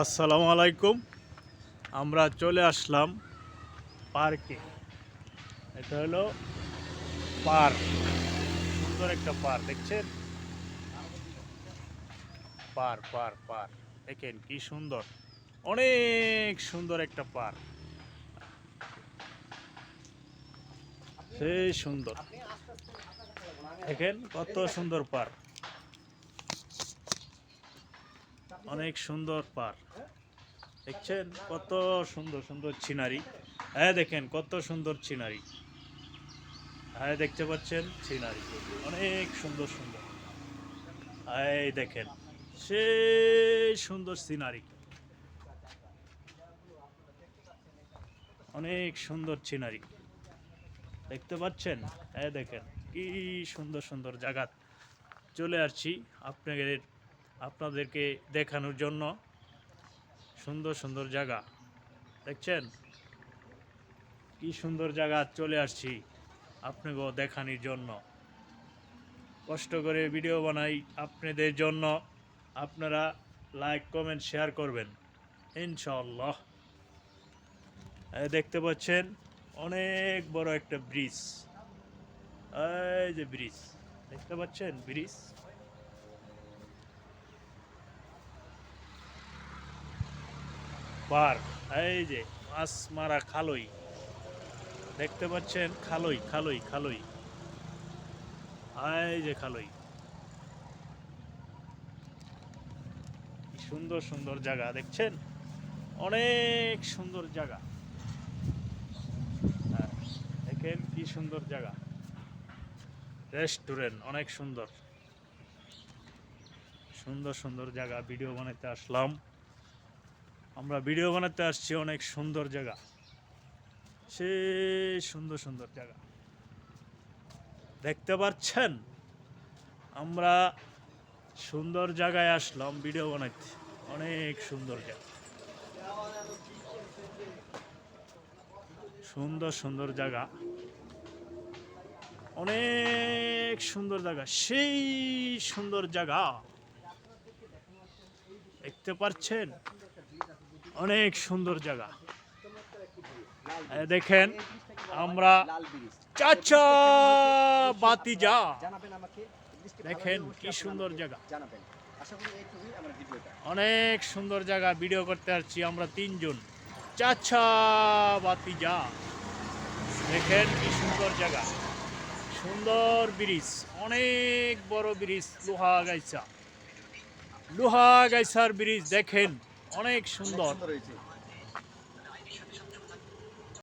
আসসালামু আলাইকুম। আমরা চলে আসলাম পার্কে। এটা হলো পার্ক। সুন্দর একটা পার্ক, দেখছেন? পার পার পার দেখেন কি সুন্দর। অনেক সুন্দর একটা পার্ক। সেই সুন্দর। দেখেন কত সুন্দর পার্ক। অনেক সুন্দর পার্ক দেখছেন? কত সুন্দর সুন্দর সিনারি হ্যাঁ দেখেন, কত সুন্দর সিনারি হ্যাঁ দেখতে পাচ্ছেন? সিনারি অনেক সুন্দর সুন্দর। এই দেখেন, সেই সুন্দর সিনারি অনেক সুন্দর সিনারি দেখতে পাচ্ছেন? হ্যাঁ দেখেন, কি সুন্দর সুন্দর জায়গা। চলে আসছি আপনাদের আপনাদেরকে দেখানোর জন্য সুন্দর সুন্দর জায়গা। দেখছেন? কি সুন্দর জায়গা চলে আসছি আপনাকেও দেখানোর জন্য। কষ্ট করে ভিডিও বানাই আপনাদের জন্য। আপনারা লাইক, কমেন্ট, শেয়ার করবেন। ইনশাল্লাহ দেখতে পাচ্ছেন, অনেক বড় একটা ব্রিজ। এই যে ব্রিজ, দেখতে পাচ্ছেন ব্রিজ? পার্ক। এই যে মাছ মারা খালই। দেখতে পাচ্ছেন খালই খালই খালই। এই যে খালই। সুন্দর সুন্দর জায়গা দেখছেন? অনেক সুন্দর জায়গা। হ্যাঁ, দেখেন কি সুন্দর জায়গা। রেস্টুরেন্ট অনেক সুন্দর। সুন্দর সুন্দর জায়গা ভিডিও বানাতে আসলাম। আমরা ভিডিও বানাতে আসছি অনেক সুন্দর জায়গা। সে সুন্দর সুন্দর জায়গা। দেখতে পাচ্ছেন? আমরা সুন্দর জায়গায় আসলাম ভিডিও বানাইতে। অনেক সুন্দর জায়গা। সুন্দর সুন্দর জায়গা। অনেক সুন্দর জায়গা। সেই সুন্দর জায়গা। দেখতে পাচ্ছেন? অনেক সুন্দর জায়গা। দেখেন, আমরা চাচা বাতিজা। দেখেন, কি সুন্দর জায়গা। অনেক সুন্দর জায়গা ভিডিও করতে আসছি আমরা তিনজন। চাচা বাতিজা। দেখেন, কি সুন্দর জায়গা। সুন্দর ব্রিজ, অনেক বড় ব্রিজ, লোহা গাইছা। লোহা গাইছার ব্রিজ, দেখেন। অনেক সুন্দর।